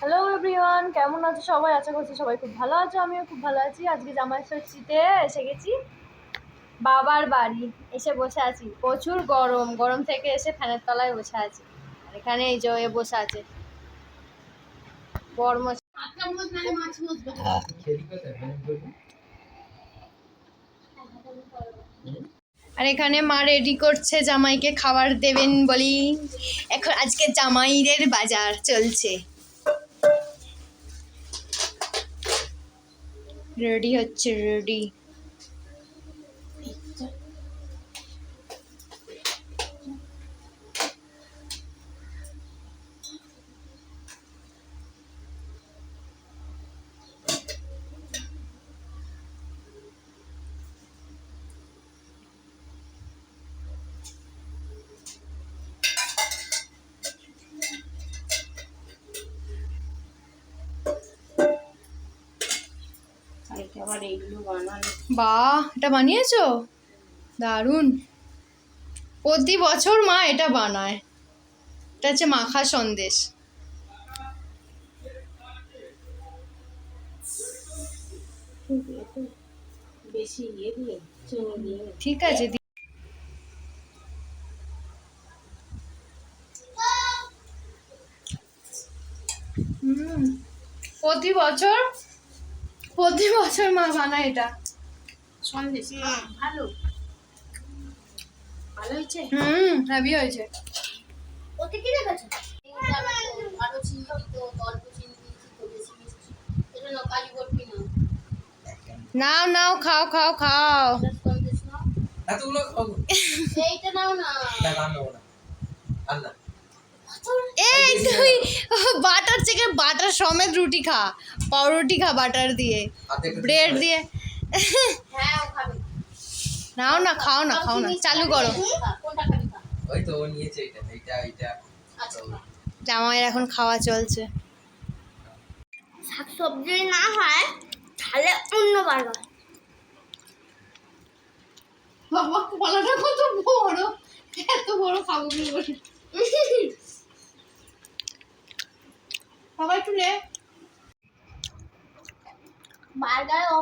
Hello everyone কেমন আছো সবাই? আশা করছি সবাই খুব ভালো আছো, আমিও খুব ভালো আছি। আজকে জামাই ষষ্ঠীতে এসে গেছি। বাবার বাড়ি এসে বসে আছি। প্রচুর গরম গরম থেকে এসে ফ্যানের তলায় বসে আছি। আর এখানে এই যে বসে আছে। আর এখানে মা রেডি করছে জামাইকে খাবার দেবেন বলি। এখন আজকে জামাইদের বাজার চলছে। রেডি হচ্ছে রেডি আবার এইগুলো বানানো। বাহ এটা বানিয়েছো? দারুণ। প্রতি বছর মা এটা বানায়। এটা হচ্ছে মাখা সন্দেশ। বেশি ইয়ে দিয়ে চিনি দিয়ে। ঠিক আছে প্রতি বছর প্রতি বছর মা বানায় এটা। সন্দেশ। ভালো। ভালো হয়েছে? হুম হ্যাভি হয়েছে। ওতে কি রেখেছো আরও চিনি দিত অল্প চিনি তো বেশি মিষ্টি। এটা না কাজু বরফি না। নাও নাও খাও খাও খাও। এতগুলো খাব। এইটা নাও না। না না না এই তুই বাটার চিকেন বাটার সমেত রুটি খা। পাউরুটি খা বাটার দিয়ে। ব্রেড দিয়ে হ্যাঁ ও খাবে নাও না খাও না খাও না। চালু করো। ওই তো ও নিয়েছে এটা আচ্ছা। জামাইয়ের এখন খাওয়া চলছে। শাকসবজি না হয় তাহলে অন্য বাবা কলাটা কত বড় এত বড় খাব কি করে?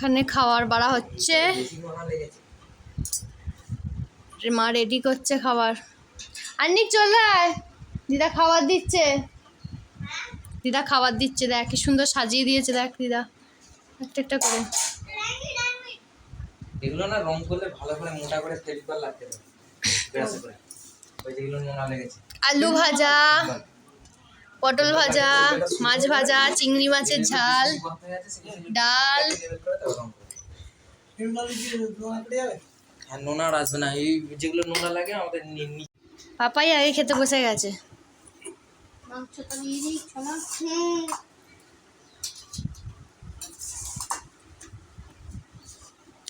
এখানে খাবার বাড়া হচ্ছে। মা রেডি করছে খাবার। আন্নিক চলে দিদা খাবার দিচ্ছে। দিদা খাবার দিচ্ছে দেখ কি সুন্দর সাজিয়ে দিয়েছে দেখ দিদা। একটা একটা করে। এগুলো না রং করলে ভালো করে মোটা করে লাগতে হবে করে ওই যেগুলো নোনা লেগেছে। আলু ভাজা। পটল ভাজা মাছ ভাজা চিংড়ি মাছের ঝাল ডাল। হ্যাঁ নোনা আসবে না। এই যেগুলো নোনা লাগে আমাদের নি- নি- পাপাই আগে খেতে বসে গেছে।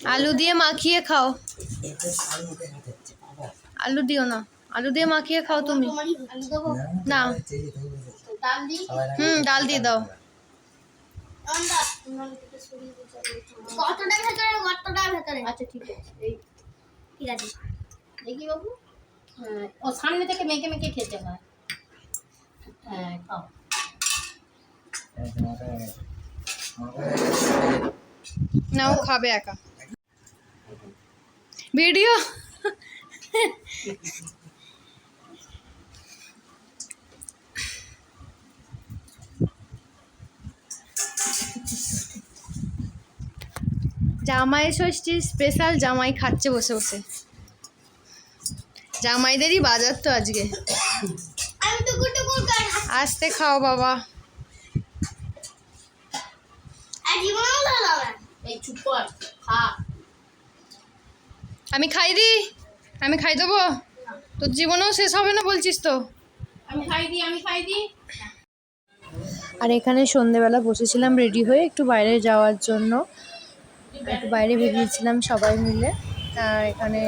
আলু দিয়ে মাখিয়ে খাও। আলু দিও না। আলু দিয়ে মাখিয়ে খাও তুমি। তোমারই আলু দেবো। না। হুম ডাল দিয়ে দাও গর্তটার ভেতরে গর্তটার ভেতরে আচ্ছা ঠিক আছে এই ঠিক আছে দেখি বাবু হ্যাঁ ও সামনে থেকে মেখে মেখে খেতে হয় হ্যাঁ খাও না ও খাবে একা ভিডিও জামাই ষষ্ঠী স্পেশাল জামাই খাচ্ছে বসে বসে। জামাইদেরই বাজার তো আজকে। আসতে খাও বাবা। আমি খাই দি আমি খাই দেবো? তোর জীবনেও শেষ হবে না বলছিস তো? আমি খাই আমি খাই আর এখানে সন্ধেবেলা বসেছিলাম রেডি হয়ে একটু বাইরে যাওয়ার জন্য। একটু বাইরে বেরিয়েছিলাম সবাই মিলে। আর এখানে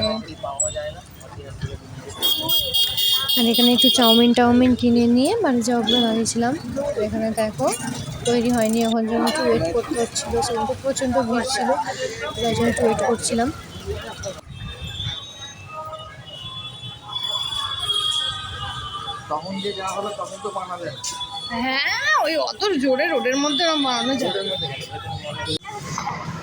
আর এখানে একটু চাউমিন টাউমিন কিনে নিয়ে বাড়ি যাওয়ার জন্য দাঁড়িয়েছিলাম। তো এখানে দেখো তৈরি হয়নি এখন জন্য একটু ওয়েট করতে হচ্ছিল সেখানে তো প্রচণ্ড ভিড় ছিল তাই জন্য একটু ওয়েট করছিলাম। তখন যে যা হলো তখন তো বানাবে হ্যাঁ ওই অত জোরে রোডের মধ্যে বানানো যায়।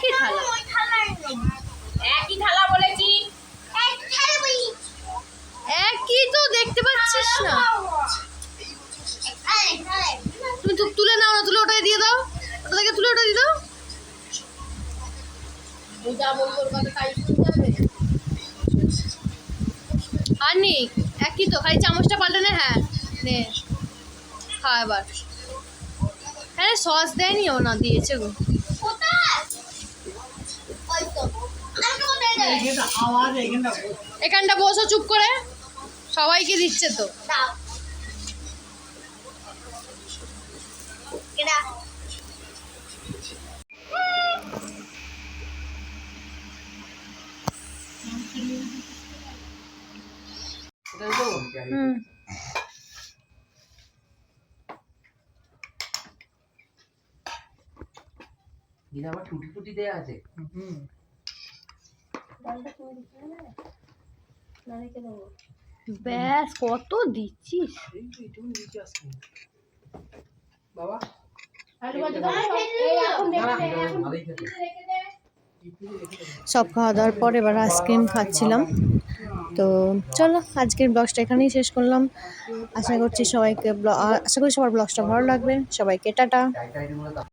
একই থালা একই থালা। বলেছি এক থালা বলি একই তো দেখতে পাচ্ছিস না। তুমি তো তুলে নাও না তুলে ওটাই দিয়ে দাও। ওটা থেকে তুলে ওটা দিয়ে দাও। আর নি একই তো খালি চামচটা পাল্টে নে হ্যাঁ নে। খা এবার। হ্যাঁ সস দেয়নি ও না দিয়েছে গো কোথায় ওই তো আমি কোথায় যাই এখানটা বসো চুপ করে। সবাইকে দিচ্ছে তো? হুম। দিদা আবার টুটি টুটি দেয়া আছে। ব্যাস কত দিচ্ছিস? বাবা। সব খাওয়া দাওয়ার পর এবার আইসক্রিম খাচ্ছিলাম। তো চলো আজকের ব্লগটা এখানেই শেষ করলাম। আশা করছি সবাইকে আশা করি সবার ব্লগটা ভালো লাগবে। সবাইকে টাটা।